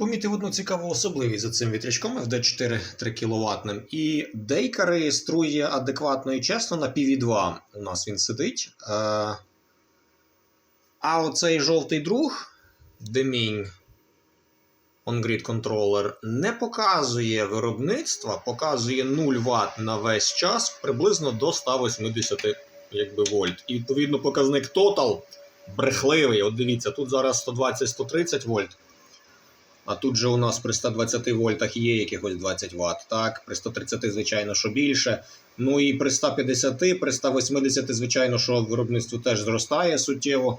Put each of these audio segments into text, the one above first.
Помітив одну цікаву особливість за цим вітрячком FD4 3 кВт. І дейка реєструє адекватно і чесно на PV2. У нас він сидить. Е, А оцей жовтий друг, Deming On-Grid Controller, не показує виробництва, показує 0 Вт на весь час приблизно до 180 якби, вольт. І відповідно показник Total брехливий. От дивіться, тут зараз 120-130 вольт. А тут же у нас при 120 вольтах є якихось 20 Вт. Так, при 130, звичайно, що більше. Ну і при 150, при 180, звичайно, що виробництво теж зростає суттєво.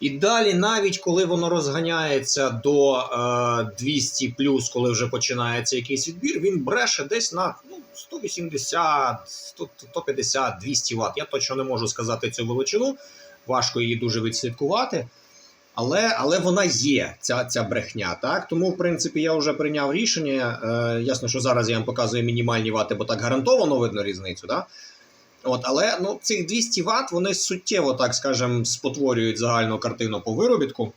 І далі, навіть коли воно розганяється до е, 200 коли вже починається якийсь відбір, він бреше десь на ну, 180, 100, 150, 200 Вт. Я точно не можу сказати цю величину, важко її дуже відслідкувати. Але але вона є, ця ця брехня. Так? Тому, в принципі, я вже прийняв рішення. Е, ясно, що зараз я вам показую мінімальні вати, бо так гарантовано видно різницю. Да? От, Але ну, цих 200 ват вони суттєво, так скажемо, спотворюють загальну картину по виробітку.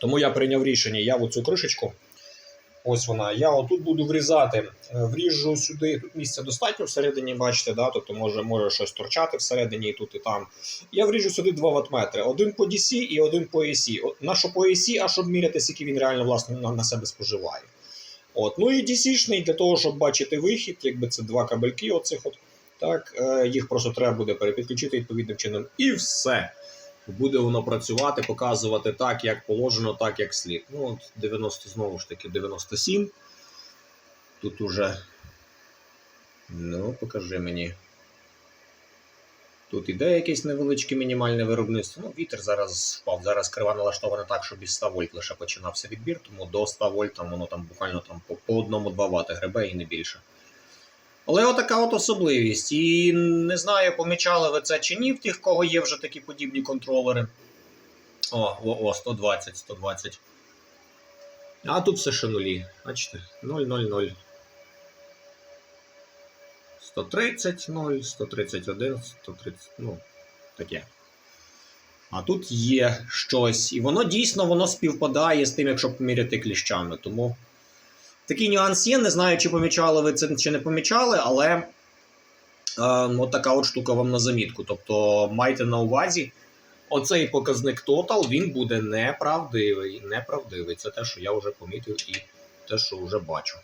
Тому я прийняв рішення, я в цю кришечку. Ось вона. Я отут буду врізати. Е, Вріжу сюди. Тут місця достатньо всередині, бачите, да? тобто може, може щось торчати всередині і тут, і там. Я вріжу сюди 2 ватметри. Один по DC і один по AC. На що по AC, а щоб міряти, скільки він реально власне, на, на себе споживає. От. Ну і DC-шний для того, щоб бачити вихід, якби це два кабельки, оцих от. Так, е, їх просто треба буде перепідключити відповідним чином. І все. Буде воно працювати, показувати так, як положено, так, як слід. Ну, от 90, знову ж таки, 97. Тут уже. Ну, покажи мені. Тут іде якесь невеличке мінімальне виробництво. Ну, вітер зараз впав. Зараз крива налаштована так, щоб із 100 вольт лише починався відбір, тому до 100 вольт там воно там буквально там по, по одному-два вати гребе і не більше. Але отака от особливість. І не знаю, помічали ви це чи ні в тих, кого є вже такі подібні контролери. О, о, о 120, 120. А тут все ще нулі. Бачите? 0, 0, 0. 130, 0, 131, 130, ну, таке. А тут є щось. І воно дійсно воно співпадає з тим, якщо поміряти кліщами. Тому такий нюанс є. Не знаю, чи помічали ви це чи не помічали, але е, от така от штука вам на замітку. Тобто майте на увазі, оцей показник Total він буде неправдивий. Неправдивий. Це те, що я вже помітив і те, що вже бачу.